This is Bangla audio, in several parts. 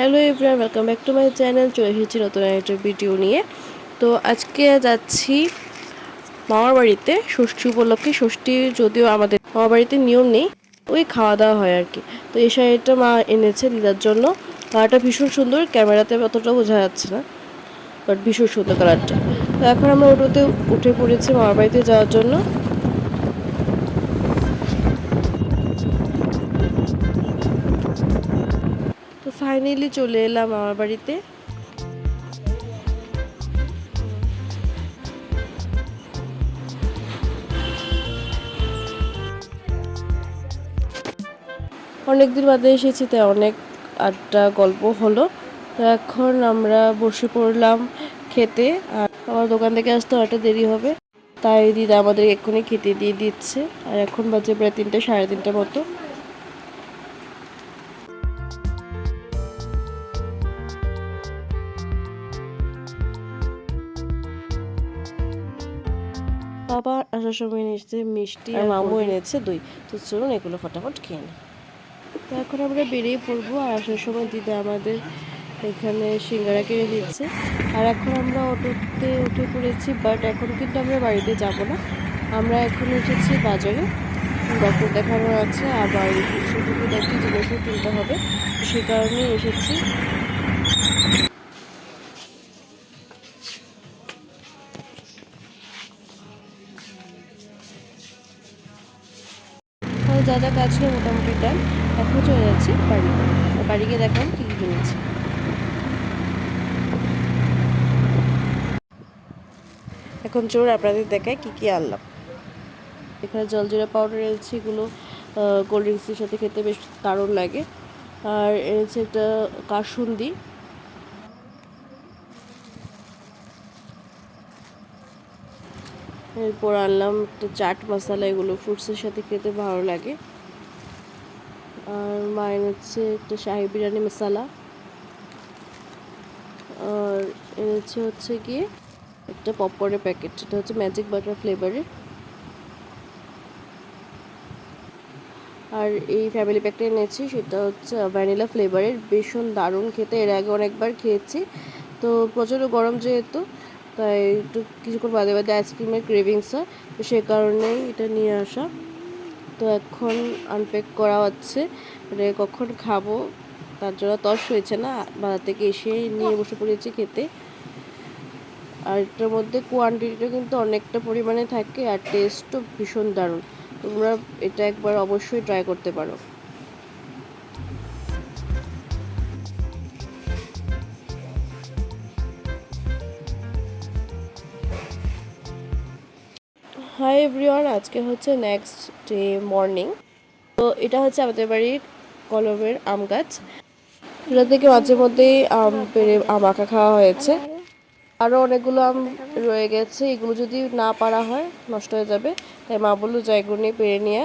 Hello everyone welcome back to my channel চলে এসেছি নতুন একটা ভিডিও নিয়ে। তো আজকে যাচ্ছি মামার বাড়িতে ষষ্ঠী উপলক্ষে। ষষ্ঠী যদিও আমাদের মামার বাড়িতে নিয়ম নেই, ওই খাওয়া দাওয়া হয় আর কি। তো এই শাড়িটা মা এনেছে দিদার জন্য। কালারটা ভীষণ সুন্দর, ক্যামেরাতে অতটা বোঝা যাচ্ছে না বাট ভীষণ সুন্দর কালারটা। তো এখন আমরা ওটোতে উঠে পড়েছি মামার বাড়িতে যাওয়ার জন্য। ফাইনালি চলে এলাম আমার বাড়িতে। অনেকদিন বাদে এসেছি তাই অনেক আড্ডা গল্প হলো। এখন আমরা বসে পড়লাম খেতে, আর আমার দোকান থেকে আসতে অনেকটা দেরি হবে। তাই দিদা আমাদের এক্ষুনি খেতে দিয়ে দিচ্ছে। আর এখন বাজে প্রায় তিনটে, সাড়ে তিনটে মতো। বাবা আসার সময় এনেছে মিষ্টি আর মামু এনেছে দই। তো চলুন এগুলো ফটাফট খেয়ে নিই। তো এখন আমরা বেরিয়ে পড়ব আর আসার সময় দিদা আমাদের এখানে সিঙ্গারা কিনে দিচ্ছে। আর এখন আমরা অটোতে উঠে পড়েছি বাট এখন কিন্তু আমরা বাড়িতে যাব না। আমরা এখন এসেছি বাজারে। ডক্টর দেখানোর আছে আবার কিছু টুকিটাকি জিনিসও কিনতে হবে। সে কারণে এসেছি। তাহলে যা যা কাজ ছিল মোটামুটি ডান এখন চলে যাচ্ছি বাড়ি। বাড়ি গিয়ে দেখাম কী কী কিনেছি। এখন চোর আপনাদের দেখায় কী কী আনলাম। এখানে জলজিরা পাউডার এনেছি, এগুলো কোল্ড ড্রিঙ্কসের সাথে খেতে বেশ দারুণ লাগে। আর এনেছে একটা কাসুন্দি। এরপর আনলাম একটা চাট মশলা, এগুলো ফ্রুটসের সাথে খেতে ভালো লাগে। আর মায়ের হচ্ছে একটা শাহি বিরিয়ানি মশলা। আর এনেছে হচ্ছে গিয়ে একটা পপকর্নের প্যাকেট এটা হচ্ছে ম্যাজিক বাটার ফ্লেভারের আর এই ফ্যামিলি প্যাকটা এনেছি, সেটা হচ্ছে ভ্যানিলা ফ্লেভারের ভীষণ দারুণ খেতে, এর আগে অনেকবার খেয়েছি। তো প্রচণ্ড গরম যেহেতু তাই একটু কিছুক্ষণ বাদে বাদে আইসক্রিমের ক্রেভিংস হয় তো সে কারণেই এটা নিয়ে আসা। তো এখন আনপ্যাক করা হচ্ছে। মানে কখন খাব, তার জন্য তস হয়েছে না, বাজার থেকে এসে নিয়ে বসে পড়েছি খেতে। আর এটার মধ্যে কোয়ান্টিটিটা কিন্তু অনেকটা পরিমাণে থাকে, আর টেস্টও ভীষণ দারুণ। তোমরা এটা একবার অবশ্যই ট্রাই করতে পারো। হাই এভরিওয়ান, আজকে হচ্ছে নেক্সট ডে মর্নিং তো এটা হচ্ছে আমাদের বাড়ির কলমের আম গাছ। এটা থেকে মাঝে মধ্যেই আম পেরে, আম আঁকা খাওয়া হয়েছে। আরও অনেকগুলো আম রয়ে গেছে, এগুলো যদি না পারা হয় নষ্ট হয়ে যাবে। তাই মা বলল জায়গা নিয়ে পেরে নিয়ে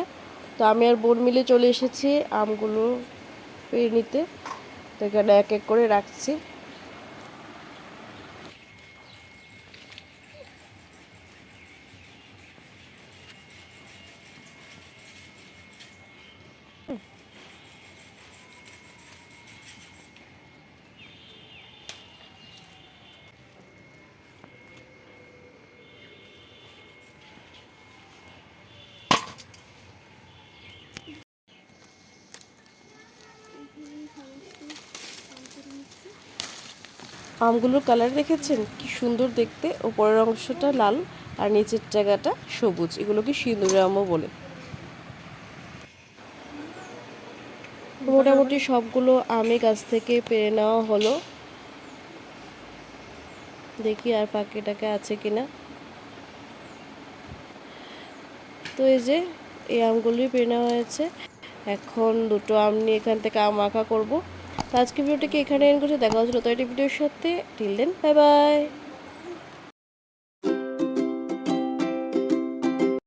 তো আমি আর বোন মিলে চলে এসেছি আমগুলো পেরে নিতে। তো এখানে এক এক করে রাখছি। আমগুলোর কালার দেখেছেন? কি সুন্দর দেখতে। ওপরের অংশটা লাল আর নিচের জায়গাটা সবুজ। এগুলোকে সিঁদুরে আমও বলে? মোটামুটি সবগুলো আমি গাছ থেকে পেরে নেওয়া হলো। দেখি আর পাখিটাকে আছে কিনা। তো এই যে, এই আমগুলোই পেরে নেওয়া হয়েছে। এখন দুটো আম নিয়ে এখান থেকে আম আঁকা করব। তো আজকে ভিডিওটিকে এখানে এন করছি। দেখা হচ্ছিল তো একটি ভিডিওর সাথে। Till then bye bye